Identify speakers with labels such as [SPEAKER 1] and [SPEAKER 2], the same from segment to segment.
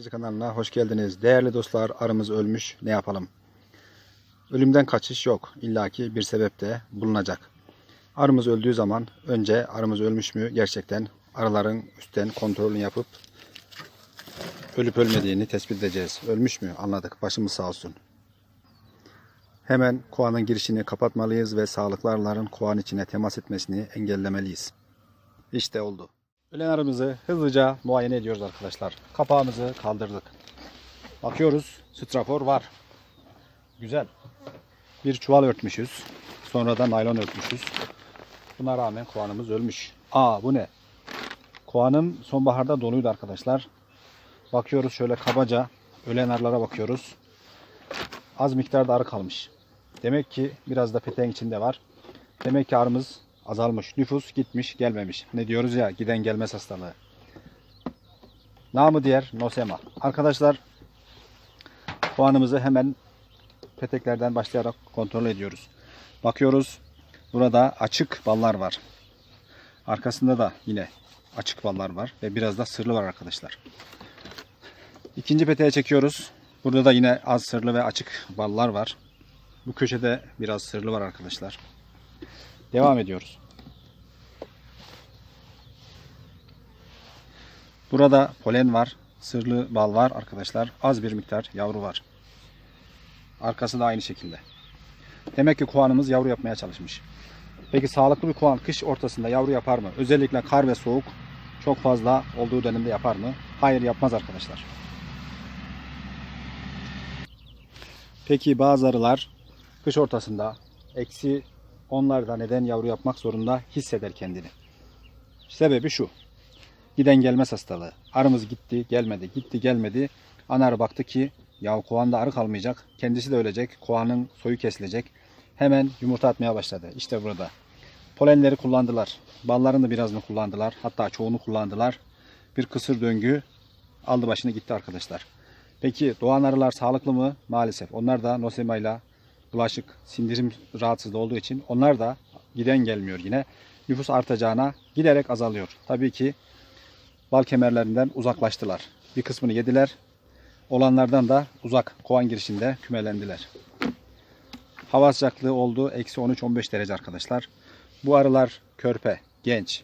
[SPEAKER 1] Arıcı kanalına hoş geldiniz. Değerli dostlar arımız ölmüş ne yapalım? Ölümden kaçış yok. İlla ki bir sebep de bulunacak. Arımız öldüğü zaman önce arımız ölmüş mü gerçekten arıların üstten kontrolünü yapıp ölüp ölmediğini tespit edeceğiz. Ölmüş mü anladık başımız sağ olsun. Hemen kovanın girişini kapatmalıyız ve sağlıklı arıların kovan içine temas etmesini engellemeliyiz. İşte oldu. Ölen arımızı hızlıca muayene ediyoruz arkadaşlar. Kapağımızı kaldırdık. Bakıyoruz strafor var. Güzel. Bir çuval örtmüşüz. Sonra da naylon örtmüşüz. Buna rağmen kovanımız ölmüş. Aa bu ne? Kovanım sonbaharda doluydu arkadaşlar. Bakıyoruz şöyle kabaca ölen arılara bakıyoruz. Az miktarda arı kalmış. Demek ki biraz da peteğin içinde var. Demek ki arımız azalmış. Nüfus gitmiş gelmemiş. Ne diyoruz ya giden gelmez hastalığı. Namı diğer nosema. Arkadaşlar puanımızı hemen peteklerden başlayarak kontrol ediyoruz. Bakıyoruz. Burada açık ballar var. Arkasında da yine açık ballar var ve biraz da sırlı var arkadaşlar. İkinci peteğe çekiyoruz. Burada da yine az sırlı ve açık ballar var. Bu köşede biraz sırlı var arkadaşlar. Devam ediyoruz. Burada polen var, sırlı bal var arkadaşlar. Az bir miktar yavru var. Arkası da aynı şekilde. Demek ki kovanımız yavru yapmaya çalışmış. Peki sağlıklı bir kovan kış ortasında yavru yapar mı? Özellikle kar ve soğuk çok fazla olduğu dönemde yapar mı? Hayır yapmaz arkadaşlar. Peki bazı arılar kış ortasında eksi onlarda neden yavru yapmak zorunda hisseder kendini. Sebebi şu. Giden gelmez hastalığı. Arımız gitti gelmedi gitti gelmedi. Ana arı baktı ki ya kovanda arı kalmayacak. Kendisi de ölecek. Kovanın soyu kesilecek. Hemen yumurta atmaya başladı. İşte burada. Polenleri kullandılar. Balların da birazını kullandılar. Hatta çoğunu kullandılar. Bir kısır döngü aldı başını gitti arkadaşlar. Peki doğan arılar sağlıklı mı? Maalesef. Onlar da nosema bulaşık, sindirim rahatsızlığı olduğu için onlar da giden gelmiyor yine. Nüfus artacağına giderek azalıyor. Tabii ki bal kemerlerinden uzaklaştılar. Bir kısmını yediler. Olanlardan da uzak kovan girişinde kümelendiler. Hava sıcaklığı oldu. Eksi 13-15 derece arkadaşlar. Bu arılar körpe, genç.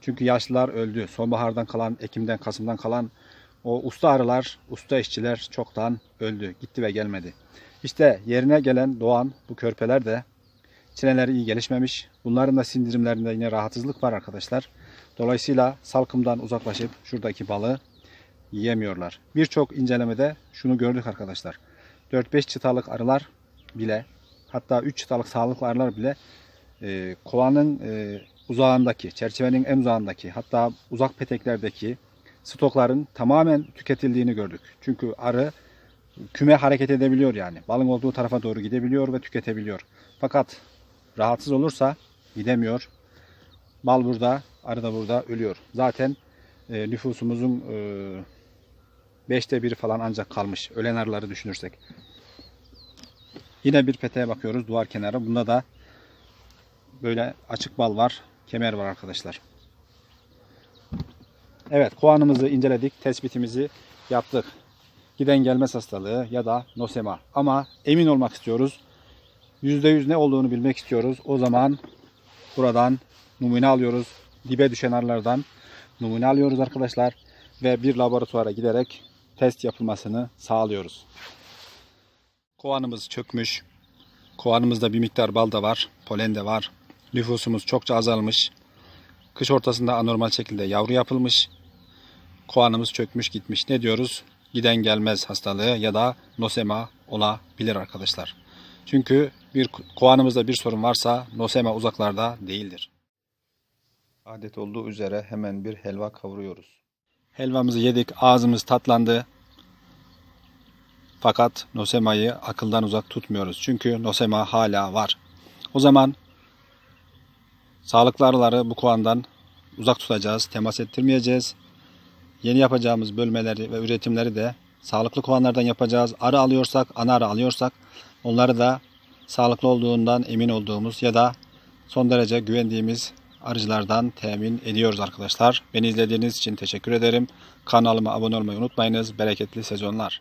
[SPEAKER 1] Çünkü yaşlılar öldü. Sonbahardan kalan, Ekim'den, Kasım'dan kalan o usta arılar, usta işçiler çoktan öldü. Gitti ve gelmedi. İşte yerine gelen doğan bu körpeler de çeneleri iyi gelişmemiş. Bunların da sindirimlerinde yine rahatsızlık var arkadaşlar. Dolayısıyla salkımdan uzaklaşıp şuradaki balığı yiyemiyorlar. Birçok incelemede şunu gördük arkadaşlar. 4-5 çıtalık arılar bile hatta 3 çıtalık sağlıklı arılar bile e, kovanın e, uzağındaki, çerçevenin en uzağındaki hatta uzak peteklerdeki stokların tamamen tüketildiğini gördük. Çünkü arı küme hareket edebiliyor yani. Balın olduğu tarafa doğru gidebiliyor ve tüketebiliyor. Fakat rahatsız olursa gidemiyor. Bal burada, arı da burada ölüyor. Zaten e, nüfusumuzun e, beşte biri falan ancak kalmış. Ölen arıları düşünürsek. Yine bir peteğe bakıyoruz duvar kenarı. Bunda da böyle açık bal var. Kemer var arkadaşlar. Evet kovanımızı inceledik. Tespitimizi yaptık. Giden gelmez hastalığı ya da nosema. Ama emin olmak istiyoruz. %100 ne olduğunu bilmek istiyoruz. O zaman buradan numune alıyoruz. Dibe düşen arılardan numune alıyoruz arkadaşlar. Ve bir laboratuvara giderek test yapılmasını sağlıyoruz. Kovanımız çökmüş. Kovanımızda bir miktar bal da var. Polen de var. Nüfusumuz çokça azalmış. Kış ortasında anormal şekilde yavru yapılmış. Kovanımız çökmüş gitmiş. Ne diyoruz? Giden gelmez hastalığı ya da nosema olabilir arkadaşlar. Çünkü bir kovanımızda bir sorun varsa nosema uzaklarda değildir. Adet olduğu üzere hemen bir helva kavuruyoruz. Helvamızı yedik, ağzımız tatlandı. Fakat nosemayı akıldan uzak tutmuyoruz. Çünkü nosema hala var. O zaman sağlıklı arıları bu kovandan uzak tutacağız, temas ettirmeyeceğiz. Yeni yapacağımız bölmeleri ve üretimleri de sağlıklı kovanlardan yapacağız. Arı alıyorsak, ana arı alıyorsak onları da sağlıklı olduğundan emin olduğumuz ya da son derece güvendiğimiz arıcılardan temin ediyoruz arkadaşlar. Beni izlediğiniz için teşekkür ederim. Kanalıma abone olmayı unutmayınız. Bereketli sezonlar.